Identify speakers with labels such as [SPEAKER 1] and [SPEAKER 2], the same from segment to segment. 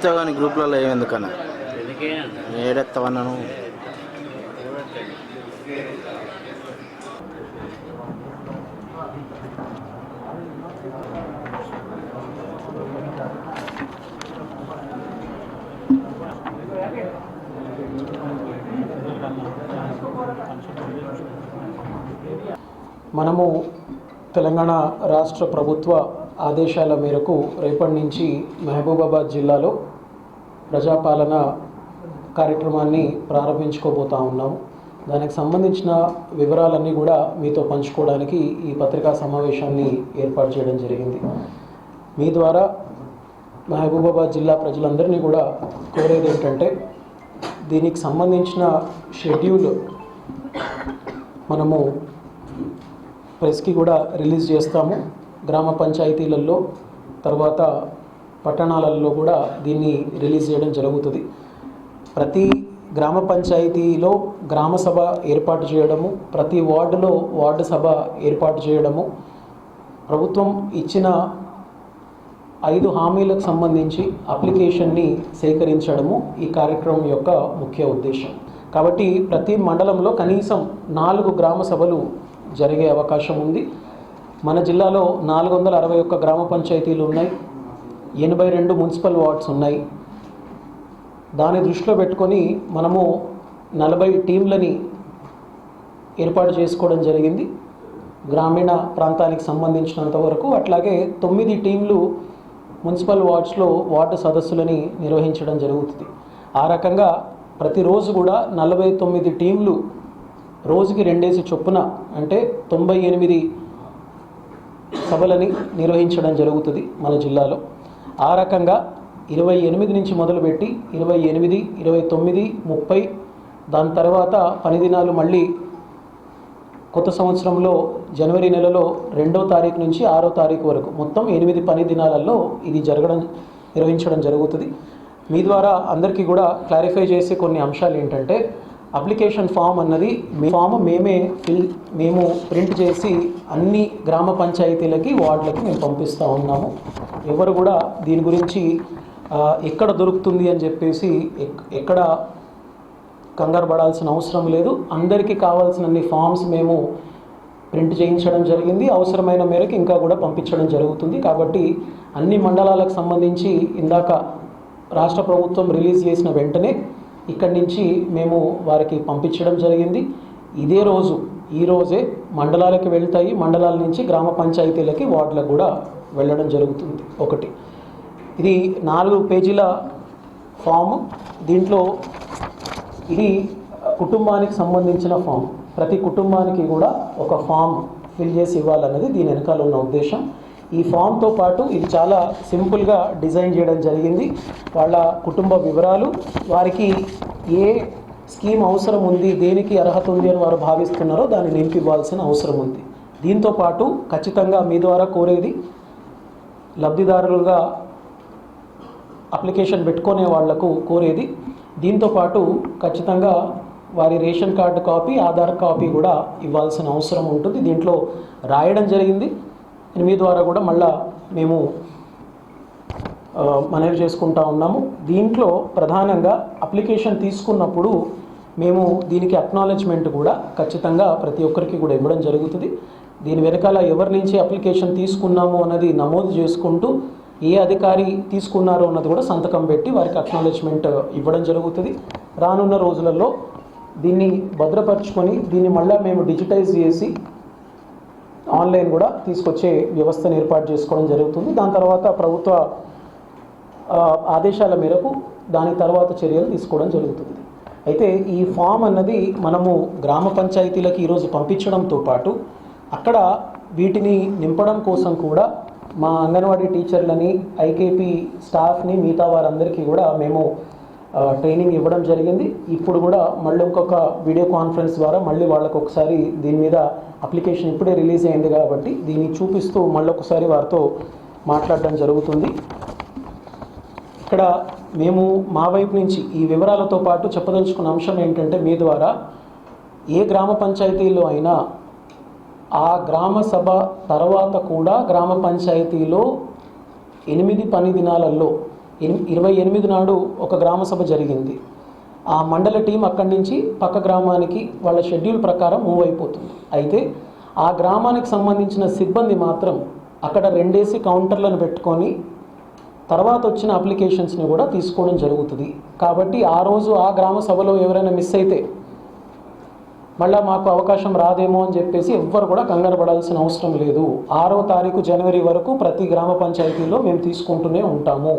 [SPEAKER 1] ఇస్తావు కానీ గ్రూప్లలో ఏమెందుకన్నా? ఏడెత్తావన్నాను?
[SPEAKER 2] మనము తెలంగాణ రాష్ట్ర ప్రభుత్వ ఆదేశాల మేరకు రేపటి నుంచి మహబూబాబాద్ జిల్లాలో ప్రజాపాలన కార్యక్రమాన్ని ప్రారంభించుకోబోతా ఉన్నాము దానికి సంబంధించిన వివరాలన్నీ కూడా మీతో పంచుకోవడానికి ఈ పత్రికా సమావేశాన్ని ఏర్పాటు చేయడం జరిగింది. మీ ద్వారా మహబూబాబాద్ జిల్లా ప్రజలందరినీ కూడా కోరేది ఏంటంటే దీనికి సంబంధించిన షెడ్యూల్ మనము ప్రెస్కి కూడా రిలీజ్ చేస్తాము. గ్రామ పంచాయతీలలో తర్వాత పట్టణాలలో కూడా దీన్ని రిలీజ్ చేయడం జరుగుతుంది. ప్రతి గ్రామ పంచాయతీలో గ్రామ సభ ఏర్పాటు చేయడము ప్రతి వార్డులో వార్డు సభ ఏర్పాటు చేయడము ప్రభుత్వం ఇచ్చిన ఐదు హామీలకు సంబంధించి అప్లికేషన్ని సేకరించడము ఈ కార్యక్రమం యొక్క ముఖ్య ఉద్దేశం. కాబట్టి ప్రతి మండలంలో కనీసం నాలుగు గ్రామ సభలు జరిగే అవకాశం ఉంది. మన జిల్లాలో నాలుగు వందల అరవై ఒక్క గ్రామ పంచాయతీలు ఉన్నాయి. ఎనభై రెండు మున్సిపల్ వార్డ్స్ ఉన్నాయి. దాని దృష్టిలో పెట్టుకొని మనము నలభై టీంలని ఏర్పాటు చేసుకోవడం జరిగింది. గ్రామీణ ప్రాంతానికి సంబంధించినంత వరకు అట్లాగే తొమ్మిది టీంలు మున్సిపల్ వార్డ్స్లో వార్డు సదస్సులని నిర్వహించడం జరుగుతుంది. ఆ రకంగా ప్రతిరోజు కూడా నలభై తొమ్మిది టీంలు రోజుకి రెండేసి చొప్పున అంటే తొంభై ఎనిమిది సభలని నిర్వహించడం జరుగుతుంది మన జిల్లాలో. ఆ రకంగా ఇరవై ఎనిమిది నుంచి మొదలుపెట్టి ఇరవై ఎనిమిది ఇరవై తొమ్మిది ముప్పై దాని తర్వాత పని దినాలు మళ్ళీ కొత్త సంవత్సరంలో జనవరి నెలలో రెండో తారీఖు నుంచి ఆరో తారీఖు వరకు. మొత్తం ఎనిమిది పని దినాలలో ఇది జరగడం నిర్వహించడం జరుగుతుంది. మీ ద్వారా అందరికీ కూడా క్లారిఫై చేసే కొన్ని అంశాలు ఏంటంటే అప్లికేషన్ ఫామ్ అన్నది మీ ఫామ్ మేమే ఫిల్ మేము ప్రింట్ చేసి అన్ని గ్రామ పంచాయతీలకి వార్డులకి మేము పంపిస్తూ ఉన్నాము. ఎవరు కూడా దీని గురించి ఎక్కడ దొరుకుతుంది అని చెప్పేసి ఎక్- ఎక్కడ కంగారు పడాల్సిన అవసరం లేదు. అందరికీ కావాల్సినన్ని ఫామ్స్ మేము ప్రింట్ చేయించడం జరిగింది. అవసరమైన మేరకు ఇంకా కూడా పంపించడం జరుగుతుంది. కాబట్టి అన్ని మండలాలకు సంబంధించి ఇందాక రాష్ట్ర ప్రభుత్వం రిలీజ్ చేసిన వెంటనే ఇక్కడి నుంచి మేము వారికి పంపించడం జరిగింది. ఇదే రోజు ఈ రోజే మండలాలకు వెళ్తాయి. మండలాల నుంచి గ్రామ పంచాయతీలకి వార్డులకు కూడా వెళ్ళడం జరుగుతుంది ఒకటి. ఇది నాలుగు పేజీల ఫామ్. దీంట్లో ఇది కుటుంబానికి సంబంధించిన ఫామ్. ప్రతి కుటుంబానికి కూడా ఒక ఫామ్ ఫిల్ చేసి ఇవ్వాలన్నది దీని వెనకాల ఉన్న ఉద్దేశం. ఈ ఫామ్తో పాటు ఇది చాలా సింపుల్గా డిజైన్ చేయడం జరిగింది. వాళ్ళ కుటుంబ వివరాలు వారికి ఏ స్కీమ్ అవసరం ఉంది దేనికి అర్హత ఉంది అని వారు భావిస్తున్నారో దాన్ని నింపివ్వాల్సిన అవసరం ఉంది. దీంతో పాటు ఖచ్చితంగా మీ ద్వారా కోరేది లబ్ధిదారులుగా అప్లికేషన్ పెట్టుకునే వాళ్ళకు కోరేది. దీంతో పాటు ఖచ్చితంగా వారి ration card copy Aadhaar copy కూడా ఇవ్వాల్సిన అవసరం ఉంటుంది. దీంట్లో రాయడం జరిగింది. మీ ద్వారా కూడా మళ్ళా మేము మనవి చేసుకుంటా ఉన్నాము. దీంట్లో ప్రధానంగా అప్లికేషన్ తీసుకున్నప్పుడు మేము దీనికి అక్నాలెడ్జ్మెంట్ కూడా ఖచ్చితంగా ప్రతి ఒక్కరికి కూడా ఇవ్వడం జరుగుతుంది. దీని వెనకాల ఎవరి నుంచి అప్లికేషన్ తీసుకున్నాము అన్నది నమోదు చేసుకుంటూ ఏ అధికారి తీసుకున్నారో అన్నది కూడా సంతకం పెట్టి వారికి అక్నాలెడ్జ్మెంట్ ఇవ్వడం జరుగుతుంది. రానున్న రోజులలో దీన్ని భద్రపరుచుకొని దీన్ని మళ్ళీ మేము డిజిటైజ్ చేసి ఆన్లైన్ కూడా తీసుకొచ్చే వ్యవస్థను ఏర్పాటు చేసుకోవడం జరుగుతుంది. దాని తర్వాత ప్రభుత్వ ఆదేశాల మేరకు దాని తర్వాత చర్యలు తీసుకోవడం జరుగుతుంది. అయితే ఈ ఫామ్ అన్నది మనము గ్రామ పంచాయతీలకు ఈరోజు పంపించడంతో పాటు అక్కడ వీటిని నింపడం కోసం కూడా మా అంగన్వాడీ టీచర్లని ఐకేపీ స్టాఫ్ని మిగతా వారందరికీ కూడా మేము ట్రైనింగ్ ఇవ్వడం జరిగింది. ఇప్పుడు కూడా మళ్ళీ ఇంకొక వీడియో కాన్ఫరెన్స్ ద్వారా మళ్ళీ వాళ్ళకు ఒకసారి దీని మీద అప్లికేషన్ ఇప్పుడే రిలీజ్ అయింది కాబట్టి దీన్ని చూపిస్తూ మళ్ళీ ఒకసారి వారితో మాట్లాడడం జరుగుతుంది. ఇక్కడ మేము మా వైపు నుంచి ఈ వివరాలతో పాటు చెప్పదలుచుకున్న అంశం ఏంటంటే మీ ద్వారా ఏ గ్రామ పంచాయతీలో అయినా ఆ గ్రామ సభ తర్వాత కూడా గ్రామ పంచాయతీలో ఎనిమిది పని దినాలలో ఇరవై ఎనిమిది నాడు ఒక గ్రామ సభ జరిగింది. ఆ మండల టీం అక్కడి నుంచి పక్క గ్రామానికి వాళ్ళ షెడ్యూల్ ప్రకారం మూవ్ అయిపోతుంది. అయితే ఆ గ్రామానికి సంబంధించిన సిబ్బంది మాత్రం అక్కడ రెండేసి కౌంటర్లను పెట్టుకొని తర్వాత వచ్చిన అప్లికేషన్స్ని కూడా తీసుకోవడం జరుగుతుంది. కాబట్టి ఆ రోజు ఆ గ్రామ సభలో ఎవరైనా మిస్ అయితే మళ్ళీ మాకు అవకాశం రాదేమో అని చెప్పేసి ఎవ్వరు కూడా కంగారు పడాల్సిన అవసరం లేదు. ఆరో తారీఖు జనవరి వరకు ప్రతి గ్రామ పంచాయతీలో మేము తీసుకుంటూనే ఉంటాము.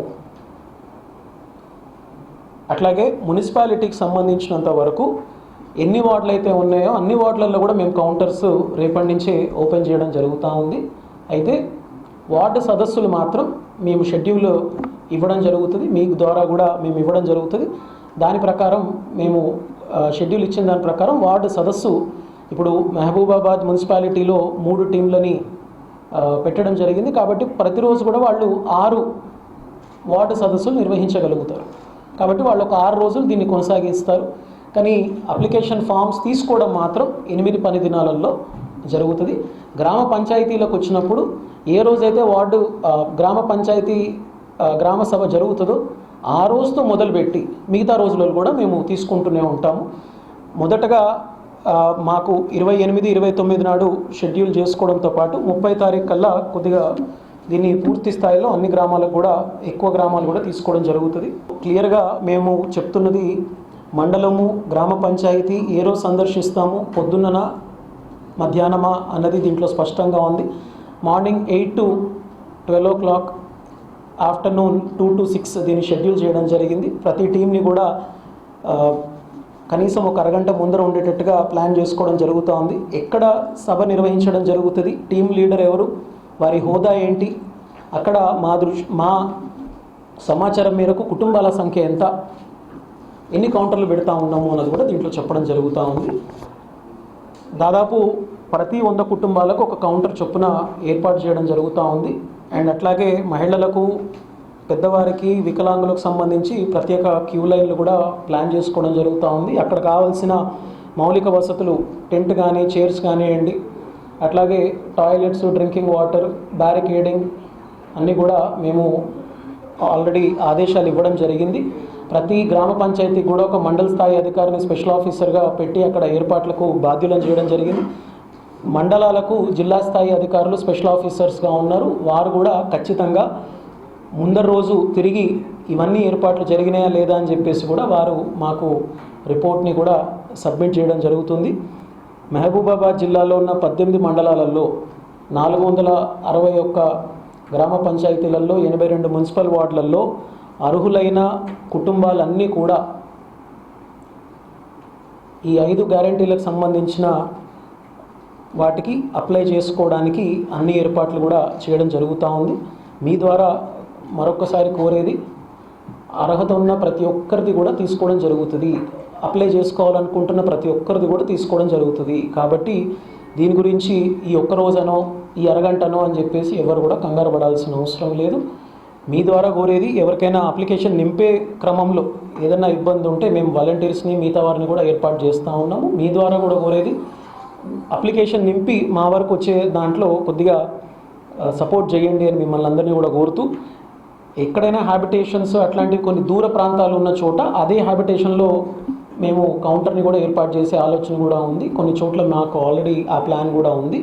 [SPEAKER 2] అట్లాగే మున్సిపాలిటీకి సంబంధించినంత వరకు ఎన్ని వార్డులు అయితే ఉన్నాయో అన్ని వార్డులలో కూడా మేము కౌంటర్స్ రేపటి నుంచే ఓపెన్ చేయడం జరుగుతూ ఉంది. అయితే వార్డు సదస్సులు మాత్రం మేము షెడ్యూల్ ఇవ్వడం జరుగుతుంది. మీ ద్వారా కూడా మేము ఇవ్వడం జరుగుతుంది. దాని ప్రకారం మేము షెడ్యూల్ ఇచ్చిన దాని ప్రకారం వార్డు సదస్సు ఇప్పుడు మహబూబాబాద్ మున్సిపాలిటీలో మూడు టీంలని పెట్టడం జరిగింది. కాబట్టి ప్రతిరోజు కూడా వాళ్ళు ఆరు వార్డు సదస్సులు నిర్వహించగలుగుతారు. కాబట్టి వాళ్ళు ఒక ఆరు రోజులు దీన్ని కొనసాగిస్తారు. కానీ అప్లికేషన్ ఫామ్స్ తీసుకోవడం మాత్రం ఎనిమిది పని దినాలలో జరుగుతుంది. గ్రామ పంచాయతీలకు వచ్చినప్పుడు ఏ రోజైతే వార్డు గ్రామ పంచాయతీ గ్రామ సభ జరుగుతుందో ఆ రోజుతో మొదలుపెట్టి మిగతా రోజులలో కూడా మేము తీసుకుంటూనే ఉంటాము. మొదటగా మాకు ఇరవై ఎనిమిది ఇరవై తొమ్మిది నాడు షెడ్యూల్ చేసుకోవడంతో పాటు ముప్పై తారీఖు కల్లా కొద్దిగా దీన్ని పూర్తి స్థాయిలో అన్ని గ్రామాలకు కూడా ఎక్కువ గ్రామాలు కూడా తీసుకోవడం జరుగుతుంది. క్లియర్గా మేము చెప్తున్నది మండలము గ్రామ పంచాయతీ ఏ రోజు సందర్శిస్తాము పొద్దున్నన మధ్యాహ్నమా అన్నది దీంట్లో స్పష్టంగా ఉంది. Morning eight to twelve o'clock afternoon two to six దీన్ని షెడ్యూల్ చేయడం జరిగింది. ప్రతి టీంని కూడా కనీసం ఒక అరగంట ముందర ఉండేటట్టుగా ప్లాన్ చేసుకోవడం జరుగుతూ ఉంది ఎక్కడ సభ నిర్వహించడం జరుగుతుంది టీం లీడర్ ఎవరు వారి హోదా ఏంటి? అక్కడ మా దృష్టి మా సమాచారం మేరకు కుటుంబాల సంఖ్య ఎంత? ఎన్ని కౌంటర్లు పెడతా ఉన్నాము అన్నది కూడా దీంట్లో చెప్పడం జరుగుతూ ఉంది. దాదాపు ప్రతి వంద కుటుంబాలకు ఒక కౌంటర్ చొప్పున ఏర్పాటు చేయడం జరుగుతూ ఉంది. అండ్ అట్లాగే మహిళలకు పెద్దవారికి వికలాంగులకు సంబంధించి ప్రత్యేక క్యూ లైన్లు కూడా ప్లాన్ చేసుకోవడం జరుగుతూ ఉంది. అక్కడ కావాల్సిన మౌలిక వసతులు టెంట్ కానీ చైర్స్ కానివ్వండి అట్లాగే టాయిలెట్స్ డ్రింకింగ్ వాటర్ బ్యారికేడింగ్ అన్నీ కూడా మేము ఆల్రెడీ ఆదేశాలు ఇవ్వడం జరిగింది. ప్రతి గ్రామ పంచాయతీ కూడా ఒక మండల స్థాయి అధికారిని స్పెషల్ ఆఫీసర్గా పెట్టి అక్కడ ఏర్పాట్లకు బాధ్యులను చేయడం జరిగింది. మండలాలకు జిల్లా స్థాయి అధికారులు స్పెషల్ ఆఫీసర్స్గా ఉన్నారు. వారు కూడా ఖచ్చితంగా ముందర రోజు తిరిగి ఇవన్నీ ఏర్పాట్లు జరిగినాయా లేదా అని చెప్పేసి కూడా వారు మాకు రిపోర్ట్ని కూడా సబ్మిట్ చేయడం జరుగుతుంది. మహబూబాబాద్ జిల్లాలో ఉన్న పద్దెనిమిది మండలాలలో నాలుగు వందల అరవై ఒక్క గ్రామ పంచాయతీలలో ఎనభై రెండు మున్సిపల్ వార్డులలో అర్హులైన కుటుంబాలన్నీ కూడా ఈ ఐదు గ్యారంటీలకు సంబంధించిన వాటికి అప్లై చేసుకోవడానికి అన్ని ఏర్పాట్లు కూడా చేయడం జరుగుతూ ఉంది. మీ ద్వారా మరొకసారి కోరేది అర్హత ఉన్న ప్రతి ఒక్కరిది కూడా తీసుకోవడం జరుగుతుంది. అప్లై చేసుకోవాలనుకుంటున్న ప్రతి ఒక్కరిది కూడా తీసుకోవడం జరుగుతుంది. కాబట్టి దీని గురించి ఈ ఒక్క రోజనో ఈ అరగంటనో అని చెప్పేసి ఎవరు కూడా కంగారు పడాల్సిన అవసరం లేదు. మీ ద్వారా కోరేది ఎవరికైనా అప్లికేషన్ నింపే క్రమంలో ఏదైనా ఇబ్బంది ఉంటే మేము వాలంటీర్స్ని మిగతా వారిని కూడా ఏర్పాటు చేస్తూ ఉన్నాము. మీ ద్వారా కూడా కోరేది అప్లికేషన్ నింపి మా వరకు వచ్చే దాంట్లో కొద్దిగా సపోర్ట్ చేయండి అని మిమ్మల్ని అందరినీ కూడా కోరుతూ ఎక్కడైనా హ్యాబిటేషన్స్ అట్లాంటివి కొన్ని దూర ప్రాంతాలు ఉన్న చోట అదే హ్యాబిటేషన్లో మేము కౌంటర్ని కూడా ఏర్పాటు చేసే ఆలోచన కూడా ఉంది. కొన్ని చోట్ల మాకు ఆల్రెడీ ఆ ప్లాన్ కూడా ఉంది.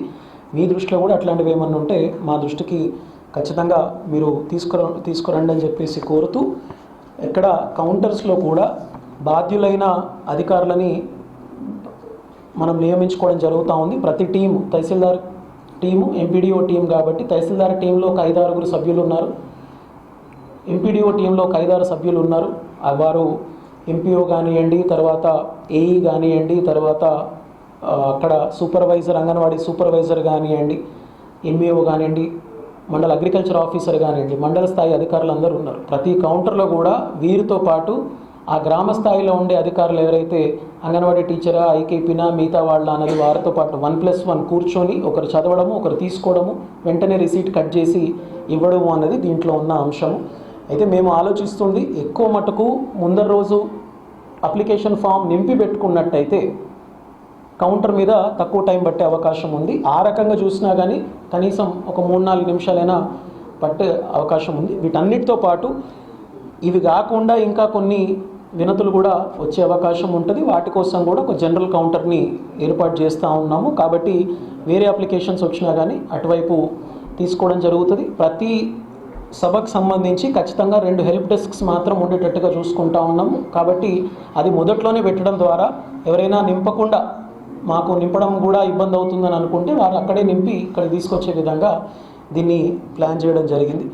[SPEAKER 2] మీ దృష్టిలో కూడా అట్లాంటివి ఏమన్నా ఉంటే మా దృష్టికి ఖచ్చితంగా మీరు తీసుకుర తీసుకురండి అని చెప్పేసి కోరుతూ ఇక్కడ కౌంటర్స్లో కూడా బాధ్యులైన అధికారులని మనం నియమించుకోవడం జరుగుతూ ఉంది. ప్రతి team tahsildar team MPDO team కాబట్టి తహసీల్దార్ టీంలో ఒక ఐదారుగురు సభ్యులు ఉన్నారు. ఎంపీడీఓ టీంలో ఒక ఐదారు సభ్యులు ఉన్నారు. వారు ఎంపీఓ కానివ్వండి తర్వాత ఏఈ కానివ్వండి తర్వాత అక్కడ సూపర్వైజర్ అంగన్వాడీ సూపర్వైజర్ కానివ్వండి ఎంఈఓ కానివ్వండి మండల అగ్రికల్చర్ ఆఫీసర్ కానివ్వండి మండల స్థాయి అధికారులు అందరూ ఉన్నారు. ప్రతి కౌంటర్లో కూడా వీరితో పాటు ఆ గ్రామ స్థాయిలో ఉండే అధికారులు ఎవరైతే అంగన్వాడీ టీచరా ఐకేపీనా మిగతా వాళ్ళ అన్నది వారితో పాటు వన్ ప్లస్ వన్ కూర్చొని ఒకరు చదవడము ఒకరు తీసుకోవడము వెంటనే రిసీట్ కట్ చేసి ఇవ్వడము అన్నది దీంట్లో ఉన్న అంశము. అయితే మేము ఆలోచిస్తుంది ఎక్కువ మటుకు ముందర రోజు అప్లికేషన్ ఫామ్ నింపి పెట్టుకున్నట్టయితే కౌంటర్ మీద తక్కువ టైం పట్టే అవకాశం ఉంది. ఆ రకంగా చూసినా కానీ కనీసం ఒక మూడు నాలుగు నిమిషాలైనా పట్టే అవకాశం ఉంది. వీటన్నిటితో పాటు ఇవి కాకుండా ఇంకా కొన్ని వినతులు కూడా వచ్చే అవకాశం ఉంటుంది. వాటి కోసం కూడా ఒక జనరల్ కౌంటర్ని ఏర్పాటు చేస్తూ ఉన్నాము. కాబట్టి వేరే అప్లికేషన్స్ వచ్చినా కానీ అటువైపు తీసుకోవడం జరుగుతుంది. ప్రతి సభకు సంబంధించి ఖచ్చితంగా రెండు హెల్ప్ డెస్క్స్ మాత్రం ఉండేటట్టుగా చూసుకుంటా ఉన్నాము కాబట్టి అది మొదట్లోనే పెట్టడం ద్వారా ఎవరైనా నింపకుండా మాకు నింపడం కూడా ఇబ్బంది అవుతుందని అనుకుంటే వారు అక్కడే నింపి ఇక్కడ తీసుకొచ్చే విధంగా దీన్ని ప్లాన్ చేయడం జరిగింది.